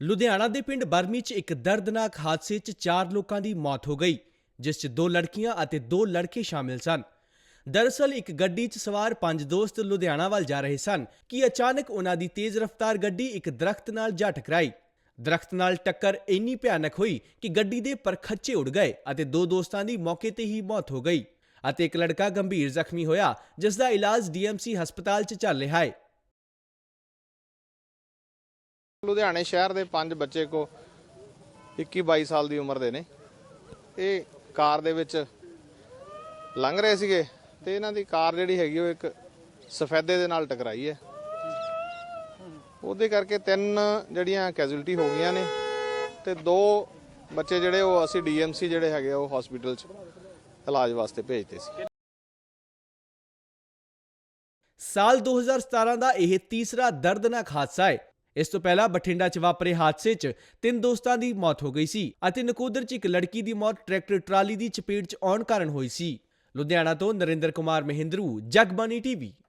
ਲੁਧਿਆਣਾ ਦੇ ਪਿੰਡ ਬਰਮੀ 'ਚ ਇੱਕ ਦਰਦਨਾਕ ਹਾਦਸੇ 'ਚ ਚਾਰ ਲੋਕਾਂ ਦੀ ਮੌਤ ਹੋ ਗਈ, ਜਿਸ 'ਚ ਦੋ ਲੜਕੀਆਂ ਅਤੇ ਦੋ ਲੜਕੇ ਸ਼ਾਮਿਲ ਸਨ। ਦਰਅਸਲ, ਇੱਕ ਗੱਡੀ 'ਚ ਸਵਾਰ ਪੰਜ ਦੋਸਤ ਲੁਧਿਆਣਾ ਵੱਲ ਜਾ ਰਹੇ ਸਨ ਕਿ ਅਚਾਨਕ ਉਹਨਾਂ ਦੀ ਤੇਜ਼ ਰਫ਼ਤਾਰ ਗੱਡੀ ਇੱਕ ਦਰਖਤ ਨਾਲ ਜਾ ਟਕਰਾਈ। ਦਰਖਤ ਨਾਲ ਟੱਕਰ ਇੰਨੀ ਭਿਆਨਕ ਹੋਈ ਕਿ ਗੱਡੀ ਦੇ ਪਰਖੱਚੇ ਉੱਡ ਗਏ ਅਤੇ ਦੋ ਦੋਸਤਾਂ ਦੀ ਮੌਕੇ ਤੇ ਹੀ ਮੌਤ ਹੋ ਗਈ ਅਤੇ ਇੱਕ ਲੜਕਾ ਗੰਭੀਰ ਜ਼ਖਮੀ ਹੋਇਆ, ਜਿਸ ਦਾ ਇਲਾਜ ਡੀਐਮਸੀ ਹਸਪਤਾਲ 'ਚ ਚੱਲ ਰਿਹਾ ਹੈ। ਲੁਧਿਆਣੇ ਸ਼ਹਿਰ ਦੇ ਪੰਜ ਬੱਚੇ ਕੋ 21 22 ਸਾਲ ਦੀ ਉਮਰ ਦੇ ਨੇ। ਇਹ ਕਾਰ ਦੇ ਵਿੱਚ ਲੰਘ ਰਹੇ ਸੀਗੇ ਤੇ ਇਹਨਾਂ ਦੀ ਕਾਰ ਜਿਹੜੀ ਹੈਗੀ ਉਹ ਇੱਕ ਸਫੈਦੇ ਦੇ ਨਾਲ ਟਕਰਾਈ ਹੈ। ਉਹਦੇ ਕਰਕੇ ਤਿੰਨ ਜਿਹੜੀਆਂ ਕੈਜੂਅਲਟੀ ਹੋ ਗਈਆਂ ਨੇ ਤੇ ਦੋ ਬੱਚੇ ਜਿਹੜੇ ਉਹ ਅਸੀਂ ਡੀਐਮਸੀ ਜਿਹੜੇ ਹੈਗੇ ਆ, ਉਹ ਹਸਪੀਟਲ 'ਚ ਇਲਾਜ ਵਾਸਤੇ ਭੇਜਦੇ ਸੀ। ਸਾਲ 2017 ਦਾ ਇਹ ਤੀਸਰਾ ਦਰਦਨਾਕ ਹਾਦਸਾ ਹੈ। ਇਸ ਤੋਂ ਪਹਿਲਾਂ ਬਠਿੰਡਾ 'ਚ ਵਾਪਰੇ ਹਾਦਸੇ 'ਚ ਤਿੰਨ ਦੋਸਤਾਂ ਦੀ ਮੌਤ ਹੋ ਗਈ ਸੀ ਅਤੇ ਨਕੋਦਰ 'ਚ ਇੱਕ ਲੜਕੀ ਦੀ ਮੌਤ ਟਰੈਕਟਰ ਟਰਾਲੀ ਦੀ ਚਪੇਟ 'ਚ ਆਉਣ ਕਾਰਨ ਹੋਈ ਸੀ। ਲੁਧਿਆਣਾ ਤੋਂ ਨਰਿੰਦਰ ਕੁਮਾਰ ਮਹਿੰਦਰੂ ਜਗਬਾਨੀ ਟੀਵੀ